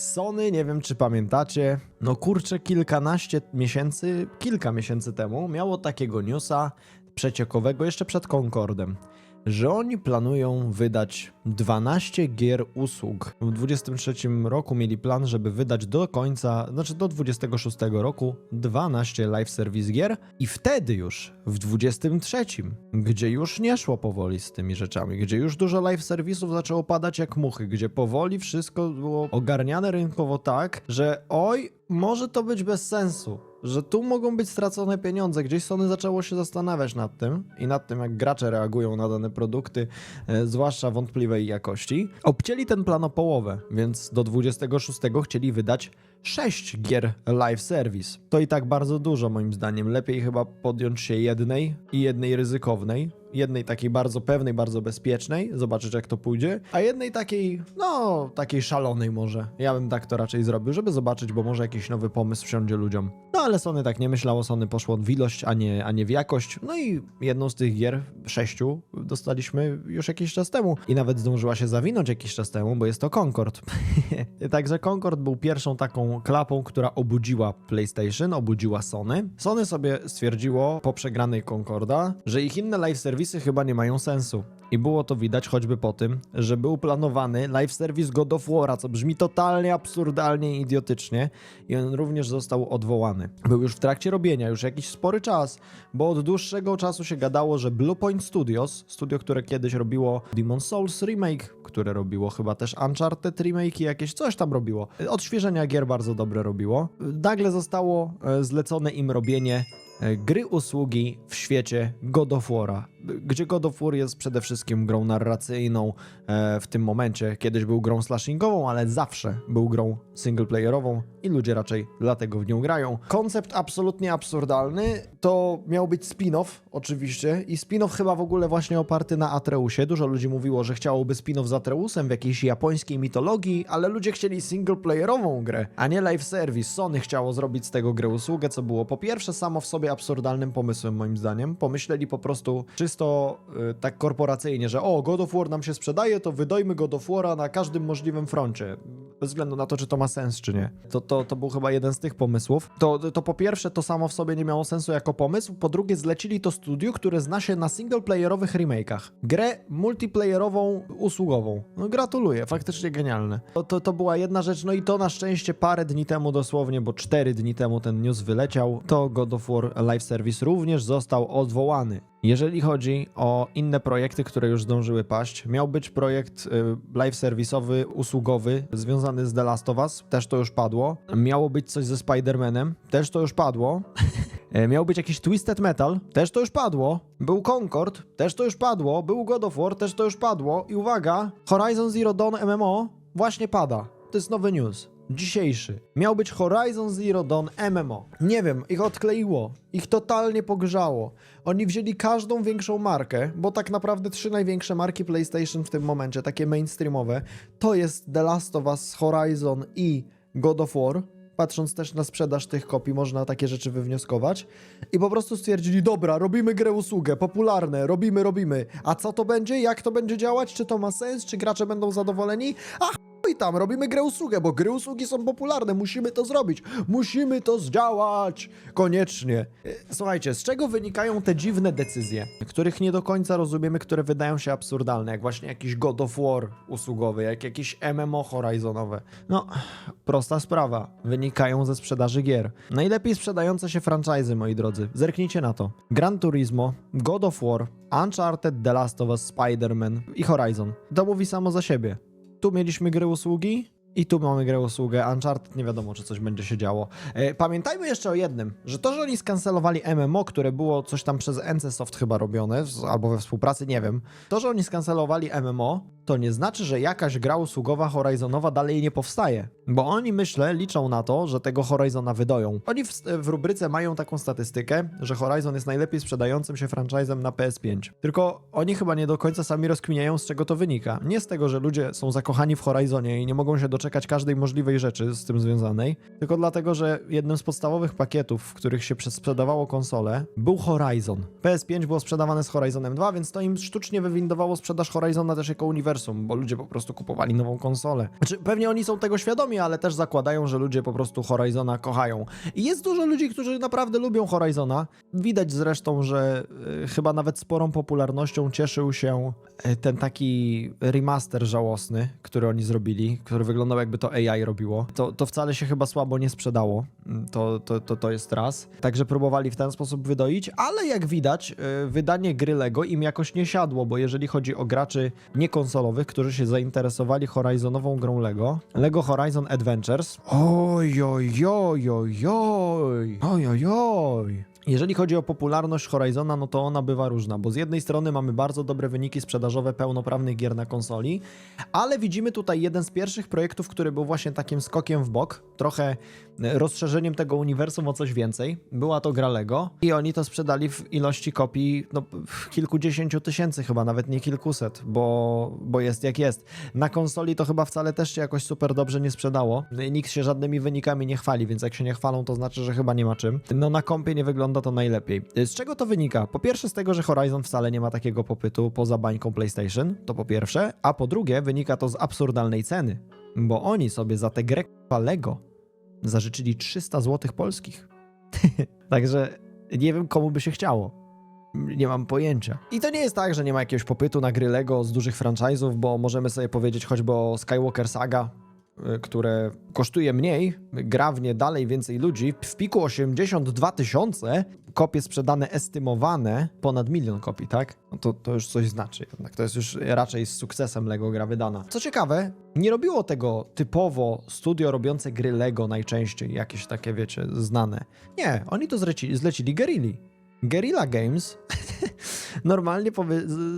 Sony, nie wiem czy pamiętacie, no kurczę, kilkanaście miesięcy, kilka miesięcy temu miało takiego newsa przeciekowego jeszcze przed Concordem, że oni planują wydać 12 gier usług. W 23 roku mieli plan, żeby wydać do końca, znaczy do 26 roku 12 live service gier i wtedy już w 23, gdzie już nie szło powoli z tymi rzeczami, gdzie już dużo live serwisów zaczęło padać jak muchy, gdzie powoli wszystko było ogarniane rynkowo tak, że oj, może to być bez sensu. Że tu mogą być stracone pieniądze. Gdzieś Sony zaczęło się zastanawiać nad tym i nad tym, jak gracze reagują na dane produkty, e, zwłaszcza wątpliwej jakości. Obcięli ten plan o połowę, więc do 26 chcieli wydać 6 gier live service. To i tak bardzo dużo moim zdaniem. Lepiej chyba podjąć się jednej i jednej ryzykownej. Jednej takiej bardzo pewnej, bardzo bezpiecznej, zobaczyć jak to pójdzie, a jednej takiej, no, takiej szalonej może. Ja bym tak to raczej zrobił, żeby zobaczyć, bo może jakiś nowy pomysł wsiądzie ludziom. No ale Sony tak nie myślało, Sony poszło w ilość, a nie, a nie w jakość. No i jedną z tych gier, sześciu, dostaliśmy już jakiś czas temu. I nawet zdążyła się zawinąć jakiś czas temu, bo jest to Concord. Także Concord był pierwszą taką klapą, która obudziła PlayStation, obudziła Sony. Sony sobie stwierdziło po przegranej Concorda, że ich inne live serwisy chyba nie mają sensu. I było to widać choćby po tym, że był planowany live service God of War'a, co brzmi totalnie absurdalnie i idiotycznie, i on również został odwołany. Był już w trakcie robienia, już jakiś spory czas, bo od dłuższego czasu się gadało, że Bluepoint Studios, studio, które kiedyś robiło Demon's Souls Remake, które robiło chyba też Uncharted Remake i jakieś coś tam robiło. Odświeżenia gier bardzo dobre robiło. Nagle zostało e, zlecone im robienie e, gry usługi w świecie God of War'a, gdzie God of War jest przede wszystkim grą narracyjną e, w tym momencie. Kiedyś był grą slashingową, ale zawsze był grą singleplayerową i ludzie raczej dlatego w nią grają. Koncept absolutnie absurdalny to miał być spin-off oczywiście i spin-off chyba w ogóle właśnie oparty na Atreusie. Dużo ludzi mówiło, że chciałoby spin-off z Atreusem w jakiejś japońskiej mitologii, ale ludzie chcieli singleplayerową grę, a nie live service. Sony chciało zrobić z tego grę usługę, co było po pierwsze samo w sobie absurdalnym pomysłem moim zdaniem. Pomyśleli po prostu czysto y, tak korporacyjnie, że o, God of War nam się sprzedaje, to wydajmy God of War'a na każdym możliwym froncie. Bez względu na to, czy to ma sens, czy nie. To, to, to był chyba jeden z tych pomysłów. To, to po pierwsze, to samo w sobie nie miało sensu jako pomysł. Po drugie, zlecili to studiu, które zna się na singleplayerowych remake'ach. Grę multiplayerową, usługową. No gratuluję, faktycznie genialne. To, to, to była jedna rzecz, no i to na szczęście parę dni temu dosłownie, bo cztery dni temu ten news wyleciał, to God of War Live Service również został odwołany. Jeżeli chodzi o inne projekty, które już zdążyły paść, miał być projekt y, live serwisowy, usługowy, związany z The Last of Us, też to już padło. Miało być coś ze Spider-Manem, też to już padło. E, Miał być jakiś Twisted Metal, też to już padło. Był Concord, też to już padło. Był God of War, też to już padło. I uwaga, Horizon Zero Dawn MMO właśnie pada. To jest nowy news. Dzisiejszy. Miał być Horizon Zero Dawn MMO. Nie wiem, ich odkleiło. Ich totalnie pogrzało. Oni wzięli każdą większą markę, bo tak naprawdę trzy największe marki PlayStation w tym momencie, takie mainstreamowe, to jest The Last of Us, Horizon i God of War patrząc też na sprzedaż tych kopii, można takie rzeczy wywnioskować. I po prostu stwierdzili, dobra, robimy grę usługę, popularne, robimy, robimy. A co to będzie? Jak to będzie działać? Czy to ma sens? Czy gracze będą zadowoleni? A chuj tam, robimy grę usługę, bo gry usługi są popularne, musimy to zrobić. Musimy to zdziałać. Koniecznie. E, Słuchajcie, z czego wynikają te dziwne decyzje, których nie do końca rozumiemy, które wydają się absurdalne, jak właśnie jakiś God of War usługowy, jak jakieś MMO Horizonowe. No, prosta sprawa. Wynikają ze sprzedaży gier. Najlepiej sprzedające się franchise, moi drodzy. Zerknijcie na to. Gran Turismo, God of War, Uncharted, The Last of Us, Spider-Man i Horizon. To mówi samo za siebie. Tu mieliśmy gry usługi, i tu mamy grę usługę Uncharted, nie wiadomo czy coś będzie się działo. E, pamiętajmy jeszcze o jednym, że to, że oni skancelowali MMO, które było coś tam przez NCSoft chyba robione, albo we współpracy, nie wiem. To, że oni skancelowali MMO, to nie znaczy, że jakaś gra usługowa Horizonowa dalej nie powstaje. Bo oni, myślę, liczą na to, że tego Horizona wydoją. Oni w, w rubryce mają taką statystykę, że Horizon jest najlepiej sprzedającym się franchisem na PS5. Tylko oni chyba nie do końca sami rozkminiają, z czego to wynika. Nie z tego, że ludzie są zakochani w Horizonie i nie mogą się doczekać każdej możliwej rzeczy z tym związanej, tylko dlatego, że jednym z podstawowych pakietów, w których się sprzedawało konsole, był Horizon. PS5 było sprzedawane z Horizonem 2, więc to im sztucznie wywindowało sprzedaż Horizona też jako uniwersum, bo ludzie po prostu kupowali nową konsolę. Znaczy, pewnie oni są tego świadomi, ale też zakładają, że ludzie po prostu Horizona kochają. I jest dużo ludzi, którzy naprawdę lubią Horizona. Widać zresztą, że y, chyba nawet sporą popularnością cieszył się y, ten taki remaster żałosny, który oni zrobili, który wyglądał jakby to AI robiło. To, to wcale się chyba słabo nie sprzedało. Mm, To, to, to, to jest raz. Także próbowali w ten sposób wydoić, ale jak widać, y, wydanie gry Lego im jakoś nie siadło, bo jeżeli chodzi o graczy niekonsolowych, którzy się zainteresowali Horizonową grą Lego, Lego Horizon Adventures. Oj, oj, Jeżeli chodzi o popularność Horizona, no to ona bywa różna, bo z jednej strony mamy bardzo dobre wyniki sprzedażowe pełnoprawnych gier na konsoli, ale widzimy tutaj jeden z pierwszych projektów, który był właśnie takim skokiem w bok, trochę e, rozszerzeniem tego uniwersum o coś więcej. Była to gra Lego i oni to sprzedali w ilości kopii no, kilkudziesięciu tysięcy chyba, nawet nie kilkuset, bo, bo jest jak jest. Na konsoli to chyba wcale też się jakoś super dobrze nie sprzedało. Nikt się żadnymi wynikami nie chwali, więc jak się nie chwalą, to znaczy, że chyba nie ma czym. No na kompie nie wygląda to najlepiej. Z czego to wynika? Po pierwsze z tego, że Horizon wcale nie ma takiego popytu poza bańką PlayStation, to po pierwsze, a po drugie wynika to z absurdalnej ceny, bo oni sobie za tę grę Lego zażyczyli 300 zł polskich. Także nie wiem komu by się chciało. Nie mam pojęcia. I to nie jest tak, że nie ma jakiegoś popytu na gry Lego z dużych franchise'ów, bo możemy sobie powiedzieć choćby o Skywalker Saga, y, które kosztuje mniej, gra w nie dalej więcej ludzi. W piku 82 tysiące, kopie sprzedane estymowane, ponad milion kopii, tak? No to, to już coś znaczy jednak. To jest już raczej z sukcesem Lego gra wydana. Co ciekawe, nie robiło tego typowo studio robiące gry Lego najczęściej, jakieś takie, wiecie, znane. Nie, oni to zlecili, zlecili Guerrilli. Guerrilla Games normalnie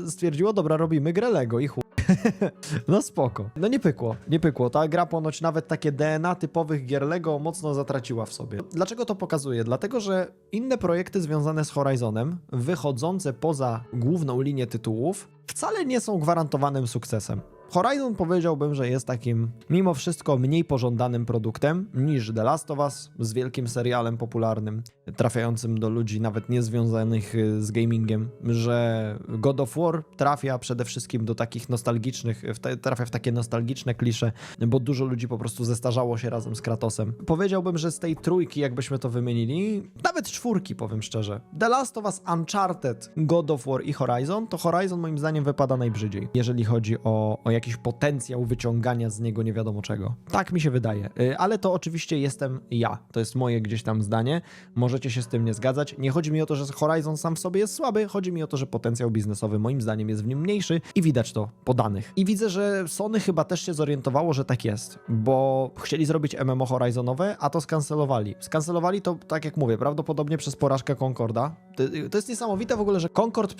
stwierdziło, dobra, robimy grę Lego i chuj. No spoko. No nie pykło, nie pykło. Ta gra ponoć nawet takie DNA typowych gier Lego mocno zatraciła w sobie. Dlaczego to pokazuje? Dlatego, że inne projekty związane z Horizonem, wychodzące poza główną linię tytułów, wcale nie są gwarantowanym sukcesem. Horizon powiedziałbym, że jest takim mimo wszystko mniej pożądanym produktem niż The Last of Us z wielkim serialem popularnym, trafiającym do ludzi nawet niezwiązanych y, z gamingiem, że God of War trafia przede wszystkim do takich nostalgicznych, trafia w takie nostalgiczne klisze, bo dużo ludzi po prostu zestarzało się razem z Kratosem. Powiedziałbym, że z tej trójki, jakbyśmy to wymienili, nawet czwórki powiem szczerze, The Last of Us, Uncharted, God of War i Horizon, to Horizon moim zdaniem wypada najbrzydziej, jeżeli chodzi o, o jakiś potencjał wyciągania z niego nie wiadomo czego. Tak mi się wydaje, Y, ale to oczywiście jestem ja, to jest moje gdzieś tam zdanie, możecie się z tym nie zgadzać. Nie chodzi mi o to, że Horizon sam w sobie jest słaby, chodzi mi o to, że potencjał biznesowy moim zdaniem jest w nim mniejszy i widać to po danych. I widzę, że Sony chyba też się zorientowało, że tak jest, bo chcieli zrobić MMO Horizonowe, a to skancelowali. Skancelowali to, tak jak mówię, prawdopodobnie przez porażkę Concorda. To, to jest niesamowite w ogóle, że Concord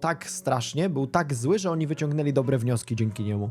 tak strasznie, był tak zły, że oni wyciągnęli dobre wnioski dzięki niemu.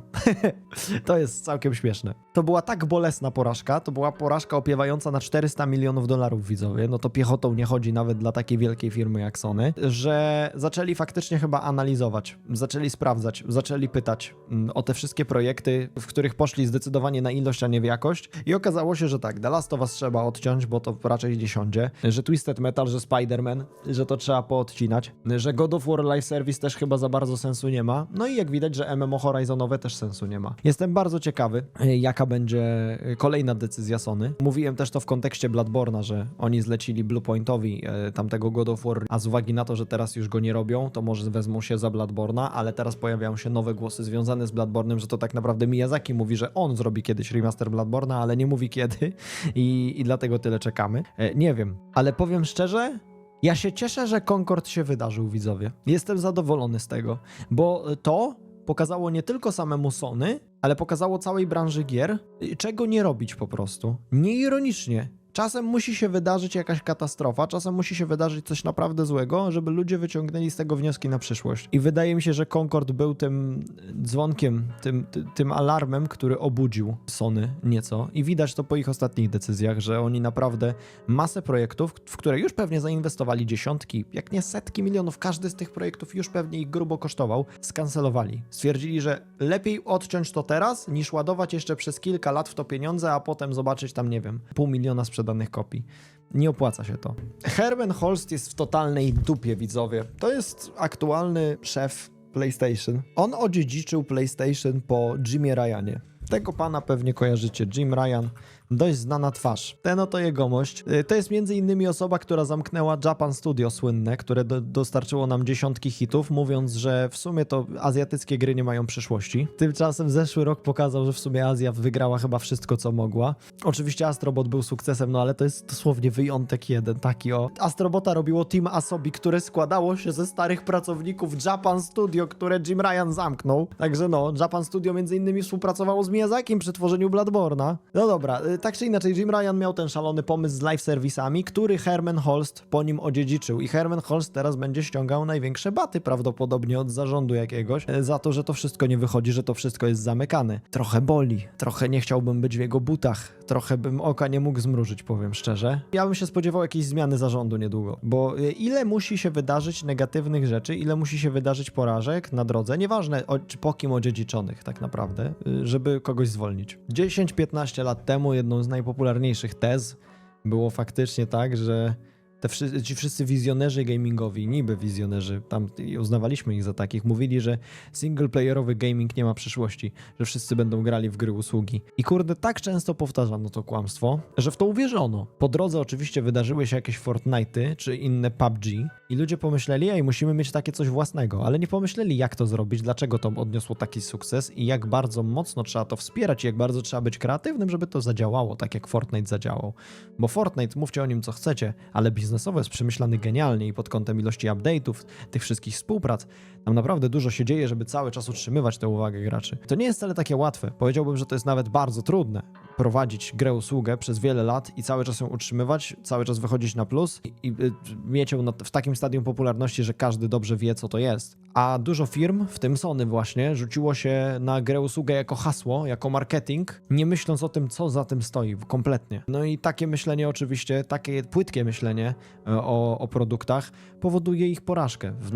to jest całkiem śmieszne. To była tak bolesna porażka, to była porażka opiewająca na 400 milionów dolarów widzowie, no to piechotą nie chodzi nawet dla takiej wielkiej firmy jak Sony, że zaczęli faktycznie chyba analizować, zaczęli sprawdzać, zaczęli pytać mm, o te wszystkie projekty, w których poszli zdecydowanie na ilość, a nie w jakość i okazało się, że tak, The Last of Us trzeba odciąć, bo to raczej nie siądzie, że Twisted Metal, że Spider-Man, że to trzeba poodcinać, że God of War Live Service też chyba za bardzo sensu nie ma, no i jak widać, że MMO Horizonowe też sensu nie ma. Jestem bardzo ciekawy, e, jaka będzie e, kolejna decyzja Sony. Mówiłem też to w kontekście Bloodborne'a, że oni zlecili Bluepointowi e, tamtego God of War, a z uwagi na to, że teraz już go nie robią, to może wezmą się za Bloodborne'a, ale teraz pojawiają się nowe głosy związane z Bloodborne'em, że to tak naprawdę Miyazaki mówi, że on zrobi kiedyś remaster Bloodborne'a, ale nie mówi kiedy i, i dlatego tyle czekamy. Nie wiem, ale powiem szczerze, ja się cieszę, że Concord się wydarzył, widzowie. Jestem zadowolony z tego, bo to pokazało nie tylko samemu Sony, ale pokazało całej branży gier, czego nie robić po prostu. Nieironicznie. Czasem musi się wydarzyć jakaś katastrofa, czasem musi się wydarzyć coś naprawdę złego, żeby ludzie wyciągnęli z tego wnioski na przyszłość. I wydaje mi się, że Concord był tym dzwonkiem, tym, ty, tym alarmem, który obudził Sony nieco. I widać to po ich ostatnich decyzjach, że oni naprawdę masę projektów, w które już pewnie zainwestowali dziesiątki, jak nie setki milionów, każdy z tych projektów już pewnie ich grubo kosztował, skancelowali. Stwierdzili, że lepiej odciąć to teraz, niż ładować jeszcze przez kilka lat w to pieniądze, a potem zobaczyć tam, nie wiem, pół miliona kopii. Nie opłaca się to. Herman Holst jest w totalnej dupie, widzowie. To jest aktualny szef PlayStation. On odziedziczył PlayStation po Jimie Ryanie. Tego pana pewnie kojarzycie, Jim Ryan, dość znana twarz. Ten oto jegomość. Y, To jest między innymi osoba, która zamknęła Japan Studio słynne, które do, dostarczyło nam dziesiątki hitów, mówiąc, że w sumie to azjatyckie gry nie mają przyszłości. Tymczasem zeszły rok pokazał, że w sumie Azja wygrała chyba wszystko, co mogła. Oczywiście Astrobot był sukcesem, no ale to jest dosłownie wyjątek jeden, taki o. Astrobota robiło Team Asobi, które składało się ze starych pracowników Japan Studio, które Jim Ryan zamknął. Także no, Japan Studio między innymi współpracowało z Miyazakim przy tworzeniu Bloodborne'a. No dobra, y, tak czy inaczej, Jim Ryan miał ten szalony pomysł z live serwisami, który Herman Holst po nim odziedziczył i Herman Holst teraz będzie ściągał największe baty prawdopodobnie od zarządu jakiegoś y, za to, że to wszystko nie wychodzi, że to wszystko jest zamykane. Trochę boli, trochę nie chciałbym być w jego butach, trochę bym oka nie mógł zmrużyć, powiem szczerze. Ja bym się spodziewał jakiejś zmiany zarządu niedługo, bo y, ile musi się wydarzyć negatywnych rzeczy, ile musi się wydarzyć porażek na drodze, nieważne o, czy po kim odziedziczonych tak naprawdę, y, żeby kogoś zwolnić. 10-15 lat temu jedną z najpopularniejszych tez. Było faktycznie tak, że te wszy- ci wszyscy wizjonerzy gamingowi, niby wizjonerzy, tam uznawaliśmy ich za takich, mówili, że singleplayerowy gaming nie ma przyszłości, że wszyscy będą grali w gry usługi. I kurde, tak często powtarzano to kłamstwo, że w to uwierzono. Po drodze oczywiście wydarzyły się jakieś Fortnite'y czy inne PUBG i ludzie pomyśleli, ej, musimy mieć takie coś własnego, ale nie pomyśleli, jak to zrobić, dlaczego to odniosło taki sukces i jak bardzo mocno trzeba to wspierać i jak bardzo trzeba być kreatywnym, żeby to zadziałało, tak jak Fortnite zadziałał. Bo Fortnite, mówcie o nim co chcecie, ale biznesowo jest przemyślany genialnie i pod kątem ilości update'ów, tych wszystkich współprac, tam naprawdę dużo się dzieje, żeby cały czas utrzymywać tę uwagę graczy. To nie jest wcale takie łatwe. Powiedziałbym, że to jest nawet bardzo trudne. Prowadzić grę usługę przez wiele lat i cały czas ją utrzymywać, cały czas wychodzić na plus i, i y, mieć ją na, w takim stadium popularności, że każdy dobrze wie, co to jest. A dużo firm, w tym Sony właśnie, rzuciło się na grę usługę jako hasło, jako marketing, nie myśląc o tym, co za tym stoi kompletnie. No i takie myślenie oczywiście, takie płytkie myślenie e, o, o produktach powoduje ich porażkę w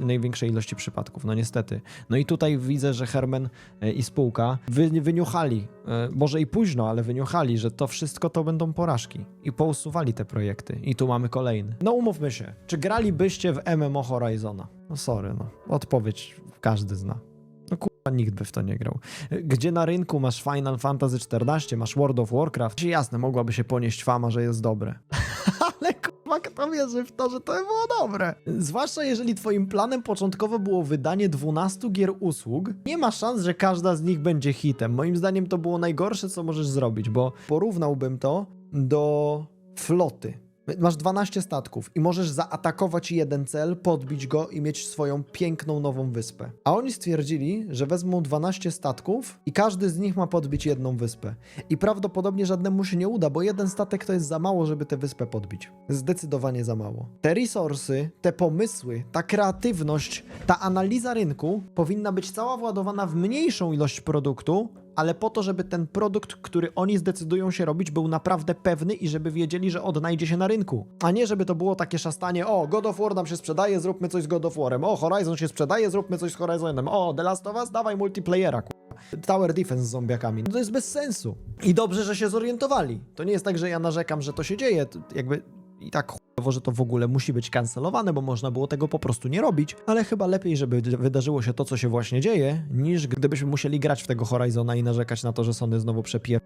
największej ilości przypadków, no niestety. No i tutaj widzę, że Herman e, i spółka wy, wyniuchali, e, może i późno, ale wyniuchali, że to wszystko to będą porażki i pousuwali te projekty. I tu mamy kolejny. No umówmy się, czy gralibyście w MMO Horizona? No sorry, no. Odpowiedź każdy zna. No kurwa, nikt by w to nie grał. Gdzie na rynku masz Final Fantasy XIV, masz World of Warcraft, jasne, mogłaby się ponieść fama, że jest dobre. Ale kurwa, kto wierzy w to, że to było dobre? Zwłaszcza jeżeli twoim planem początkowo było wydanie 12 gier usług, nie ma szans, że każda z nich będzie hitem. Moim zdaniem to było najgorsze, co możesz zrobić, bo porównałbym to do floty. Masz 12 statków i możesz zaatakować jeden cel, podbić go i mieć swoją piękną nową wyspę. A oni stwierdzili, że wezmą 12 statków i każdy z nich ma podbić jedną wyspę. I prawdopodobnie żadnemu się nie uda, bo jeden statek to jest za mało, żeby tę wyspę podbić. Zdecydowanie za mało. Te resursy, te pomysły, ta kreatywność, ta analiza rynku powinna być cała władowana w mniejszą ilość produktu, ale po to, żeby ten produkt, który oni zdecydują się robić, był naprawdę pewny i żeby wiedzieli, że odnajdzie się na rynku. A nie, żeby to było takie szastanie, o, God of War nam się sprzedaje, zróbmy coś z God of Warem, o, Horizon się sprzedaje, zróbmy coś z Horizonem, o, The Last of Us, dawaj multiplayera, k***a. Tower Defense z zombiakami. No to jest bez sensu. I dobrze, że się zorientowali. To nie jest tak, że ja narzekam, że to się dzieje, jakby i tak chujowo, że to w ogóle musi być kancelowane, bo można było tego po prostu nie robić, ale chyba lepiej, żeby wydarzyło się to, co się właśnie dzieje, niż gdybyśmy musieli grać w tego Horizona i narzekać na to, że Sony znowu przepier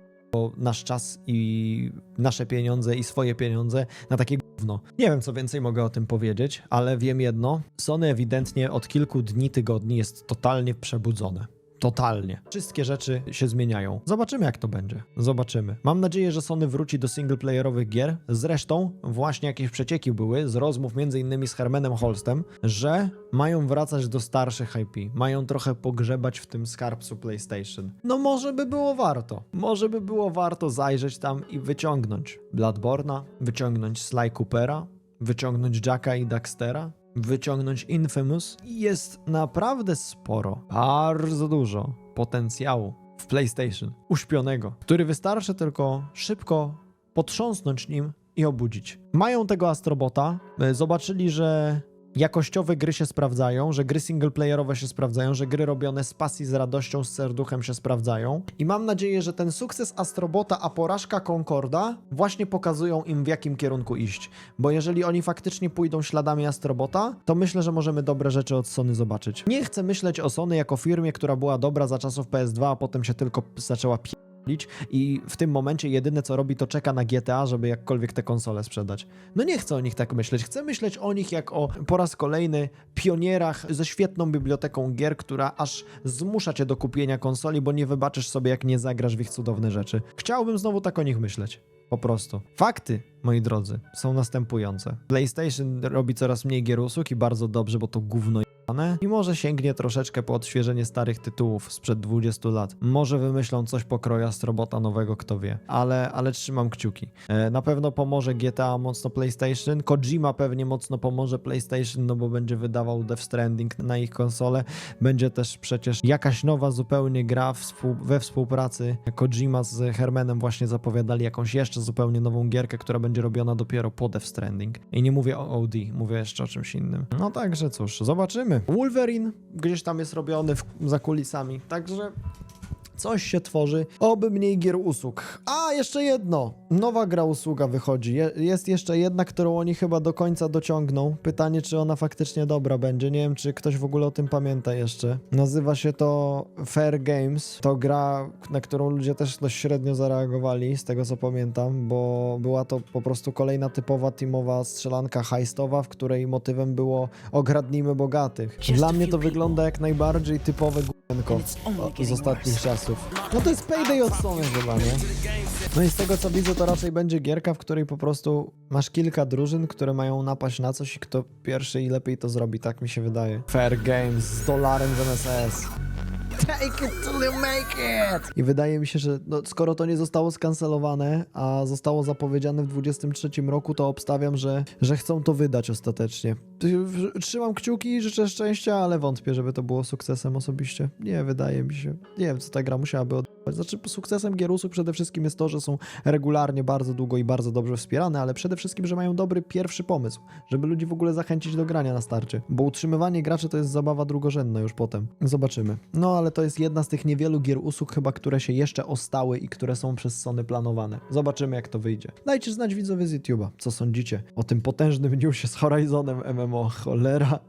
nasz czas i nasze pieniądze i swoje pieniądze na takie gówno. Nie wiem, co więcej mogę o tym powiedzieć, ale wiem jedno. Sony ewidentnie od kilku dni, tygodni jest totalnie przebudzone. Totalnie. Wszystkie rzeczy się zmieniają. Zobaczymy, jak to będzie. Zobaczymy. Mam nadzieję, że Sony wróci do singleplayerowych gier. Zresztą, właśnie jakieś przecieki były z rozmów innymi z Hermanem Holstem, że mają wracać do starszych IP. Mają trochę pogrzebać w tym skarbcu PlayStation. No może by było warto. Może by było warto zajrzeć tam i wyciągnąć Bloodborna, wyciągnąć Sly Coopera, wyciągnąć Jacka i Daxtera, wyciągnąć Infamous jest naprawdę sporo, bardzo dużo potencjału w PlayStation uśpionego, który wystarczy tylko szybko potrząsnąć nim i obudzić. Mają tego Astrobota, e, zobaczyli, że jakościowe gry się sprawdzają, że gry singleplayerowe się sprawdzają, że gry robione z pasji, z radością, z serduchem się sprawdzają. I mam nadzieję, że ten sukces Astrobota, a porażka Concorda właśnie pokazują im w jakim kierunku iść. Bo jeżeli oni faktycznie pójdą śladami Astrobota, to myślę, że możemy dobre rzeczy od Sony zobaczyć. Nie chcę myśleć o Sony jako firmie, która była dobra za czasów PS2, a potem się tylko zaczęła pierdolić i w tym momencie jedyne co robi to czeka na GTA, żeby jakkolwiek te konsole sprzedać. No nie chcę o nich tak myśleć, chcę myśleć o nich jak o po raz kolejny pionierach ze świetną biblioteką gier, która aż zmusza cię do kupienia konsoli, bo nie wybaczysz sobie jak nie zagrasz w ich cudowne rzeczy. Chciałbym znowu tak o nich myśleć. Po prostu. Fakty, moi drodzy, są następujące. PlayStation robi coraz mniej gier usług i bardzo dobrze, bo to gówno. I może sięgnie troszeczkę po odświeżenie starych tytułów sprzed 20 lat. Może wymyślą coś pokroja strobota nowego, kto wie. Ale, ale trzymam kciuki. E, na pewno pomoże GTA mocno PlayStation. Kojima pewnie mocno pomoże PlayStation, no bo będzie wydawał Death Stranding na ich konsolę. Będzie też przecież jakaś nowa zupełnie gra we współpracy. Kojima z Hermanem właśnie zapowiadali jakąś jeszcze zupełnie nową gierkę, która będzie robiona dopiero po Death Stranding. I nie mówię o OD, mówię jeszcze o czymś innym. No także cóż, zobaczymy. Wolverine. Gdzieś tam jest robiony w, za kulisami, także Coś się tworzy. Oby mniej gier usług. A, jeszcze jedno. Nowa gra usługa wychodzi. Je, jest jeszcze jedna, którą oni chyba do końca dociągną. Pytanie, czy ona faktycznie dobra będzie. Nie wiem, czy ktoś w ogóle o tym pamięta jeszcze. Nazywa się to Fair Games. To gra, na którą ludzie też dość średnio zareagowali, z tego co pamiętam, bo była to po prostu kolejna typowa teamowa strzelanka heistowa, w której motywem było ogradnijmy bogatych. Dla mnie to wygląda jak najbardziej typowe gówno z ostatnich czasów. No to jest payday od Sony chyba, nie? No i z tego co widzę, to raczej będzie gierka, w której po prostu masz kilka drużyn, które mają napaść na coś i kto pierwszy i lepiej to zrobi, tak mi się wydaje. Fair Games z dolarem z MSS. Take it till you make it! I wydaje mi się, że no, skoro to nie zostało skancelowane, a zostało zapowiedziane w 23 roku, to obstawiam, że, że chcą to wydać ostatecznie. Trzymam kciuki życzę szczęścia, ale wątpię, żeby to było sukcesem osobiście. Nie, wydaje mi się. Nie wiem, co ta gra musiałaby odbywać. Znaczy, sukcesem gier usług przede wszystkim jest to, że są regularnie bardzo długo i bardzo dobrze wspierane, ale przede wszystkim, że mają dobry pierwszy pomysł, żeby ludzi w ogóle zachęcić do grania na starcie. Bo utrzymywanie graczy to jest zabawa drugorzędna już potem. Zobaczymy. No, ale to jest jedna z tych niewielu gier usług chyba, które się jeszcze ostały i które są przez Sony planowane. Zobaczymy, jak to wyjdzie. Dajcie znać widzowie z YouTube'a, co sądzicie o tym potężnym newsie z Horizonem MMO. Cholera.